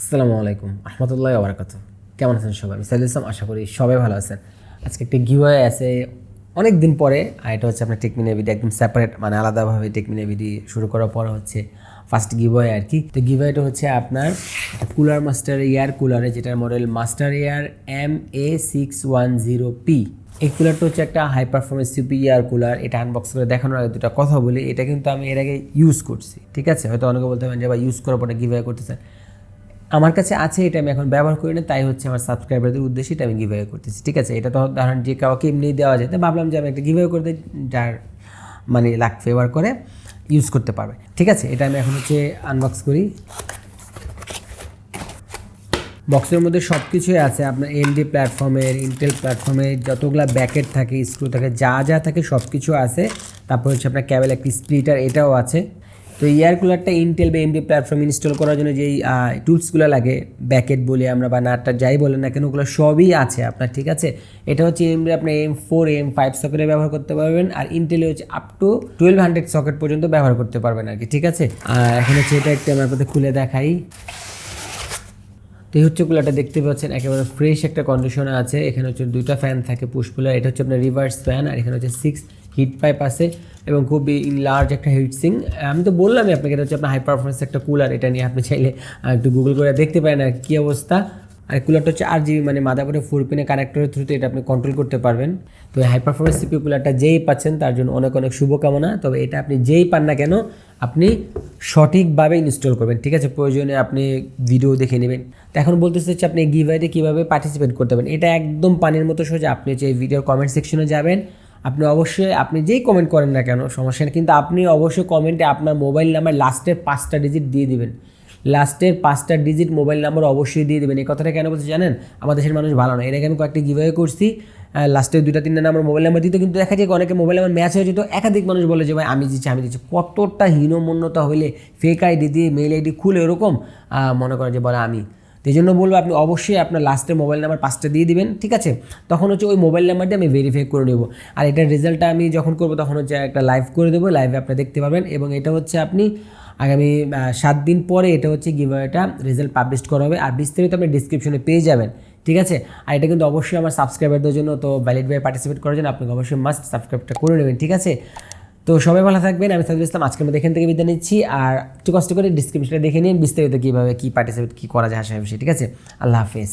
আসসালামু আলাইকুম, আহমতুল্লাহ আবরাকাত কেমন আছেন সবাই? আমি সাইদুল ইসলাম, আশা করি সবাই ভালো আছেন। আজকে একটা গিওয়ে আছে। অনেক দিন পরে, আর এটা হচ্ছে আপনার টেকমিনিয়া ভিডি একদম সেপারেট মানে আলাদাভাবে টেকমিনিয়া ভিডি শুরু করার পর হচ্ছে ফার্স্ট গিভওয়ে আর কি। তো গিভওয়েটা হচ্ছে আপনার কুলার মাস্টার এয়ার কুলারে, যেটার model master air M A six one zero P. এই কুলারটা হচ্ছে একটা high performance CPU air cooler. এটা আনবক্স করে দেখানোর আগে দুটা কথা বলি। এটা কিন্তু আমি এর আগে ইউজ করছি, ঠিক আছে? হয়তো অনেকে বলতে পারেন যে বা ইউজ করার পরে গিভওয়ে করতেছেন। আমার কাছে আছে, এটা আমি এখন ব্যবহার করি না, তাই হচ্ছে আমার সাবস্ক্রাইবারদের উদ্দেশ্যে এটা আমি গিভওয়ে করতেছি, ঠিক আছে? এটা তো ধরেন যে কাউকে এমনি দেওয়া যায়, তো ভাবলাম যে আমি একটা গিভওয়ে করতে যার মানে লাক ফেভার করে ইউজ করতে পারবে, ঠিক আছে? এটা আমি এখন হচ্ছে আনবক্স করি। বক্সের মধ্যে সব কিছুই আছে, আপনার এমডি প্ল্যাটফর্মের ইন্টেল প্ল্যাটফর্মের যতগুলো ব্যাকেট থাকে স্ক্রু থাকে, যা যা থাকে সব কিছু আছে, তারপর হচ্ছে আপনার ক্যাবেল একটি স্প্লিটার এটাও আছে। তো এয়ার কুলারটা ইন্টেল বা এমডি প্ল্যাটফর্ম ইনস্টল করার জন্য যেই টুলসগুলো লাগে ব্যাকেট বলি আমরা বা নাটটা যাই বলেন না কেন, ওগুলো সবই আছে আপনার, ঠিক আছে? এটা হচ্ছে এমডি আপনি এম ফোর এম ফাইভ সকেটে ব্যবহার করতে পারবেন আর ইন্টেলে হচ্ছে up to twelve hundred socket পর্যন্ত ব্যবহার করতে পারবেন আর কি, ঠিক আছে? আর এখন হচ্ছে এটা একটু আমার খুলে দেখাই। তো এই হচ্ছে কুলারটা দেখতে পাচ্ছেন, একেবারে ফ্রেশ একটা কন্ডিশনে আছে, এখানে হচ্ছে দুইটা ফ্যান থাকে পুশপুলার এটা হচ্ছে আপনার রিভার্স ফ্যান আর এখানে হচ্ছে সিক্স হিট পাইপ আছে এবং খুবই লার্জ একটা হিট সিং আমি তো বললামই আপনাকে, এটা হচ্ছে আপনার হাই পারফরমেন্স একটা কুলার এটা নিয়ে আপনি চাইলে একটু গুগল করে দেখতে পারেন আর কী অবস্থা। আর কুলারটা হচ্ছে আর জিবি মানে মাদাবোর্ডে ফোর পিনে কানেক্টরের থ্রুতে এটা আপনি কন্ট্রোল করতে পারবেন। তো হাই পারফরমেন্স সিপি কুলারটা যেই পাচ্ছেন, তার জন্য অনেক অনেক শুভকামনা। তবে এটা আপনি যেই পান না কেন, আপনি সঠিকভাবে ইনস্টল করবেন, ঠিক আছে? প্রয়োজনে আপনি ভিডিও দেখে নেবেন। তো এখন বলতে চাচ্ছি আপনি গিভাইডে কীভাবে পার্টিসিপেট করতে পারেন। এটা একদম পানির মতো সোজা, আপনি যে ভিডিওর কমেন্ট সেকশনে যাবেন। আপনি অবশ্যই, আপনি যেই কমেন্ট করেন না কেন, সমস্যা নেই। কিন্তু আপনি অবশ্যই কমেন্টে আপনার মোবাইল নাম্বার লাস্টের পাঁচটা ডিজিট দিয়ে দিবেন। লাস্টের পাঁচটা ডিজিট মোবাইল নাম্বার অবশ্যই দিয়ে দেবেন। এই কথাটা কেন বলছি জানেন? আমাদের দেশের মানুষ ভালো না। এর আগে আমি কয়েকটি গিভওয়ে করছি। লাস্টের দুইটা, তিনটা নাম্বার মোবাইল নাম্বার দিতে, কিন্তু দেখা যায় অনেকে মোবাইল নাম্বার ম্যাচ হয়ে যেত। একাধিক মানুষ বলে যে, ভাই, আমি দিচ্ছি আমি দিচ্ছি। কতটা হীনমন্যতা হইলে ফেক আইডি দিয়ে মেইল আইডি খুলে এরকম? মনে করে যে, বলে আমি। এই জন্য বলব আপনি অবশ্যই আপনার লাস্টের মোবাইল নাম্বার পাঁচটা দিয়ে দিবেন, ঠিক আছে? তখন হচ্ছে ওই মোবাইল নাম্বার দিয়ে আমি ভেরিফাই করে নেব। আর এটার রেজাল্টটা আমি যখন করব, তখন হচ্ছে একটা লাইভ করে দেবো লাইভে আপনি দেখতে পাবেন এবং এটা হচ্ছে আপনি আগামী সাত দিন পরে এটা হচ্ছে গিভওয়েটা রেজাল্ট পাবলিশ করা হবে। আর বিস্তারিত আপনি ডিসক্রিপশনে পেয়ে যাবেন, ঠিক আছে? আর এটা কিন্তু অবশ্যই আমার সাবস্ক্রাইবারদের জন্য তো ভ্যালিড ভাবে পার্টিসিপেট করার জন্য আপনাকে অবশ্যই মাস্ট সাবস্ক্রাইবটা করে নেবেন, ঠিক আছে? তো সবাই ভালো থাকবেন, আমি সাজু ইসলাম। আজকের মধ্যে এখান থেকে বিদায় নিচ্ছি। আর একটু কষ্ট করে ডিসক্রিপশনে দেখে নিন, বিস্তারিত কীভাবে কী পার্টিসিপেট কী করা যায় হাসা ঠিক আছে? আল্লাহ হাফেজ।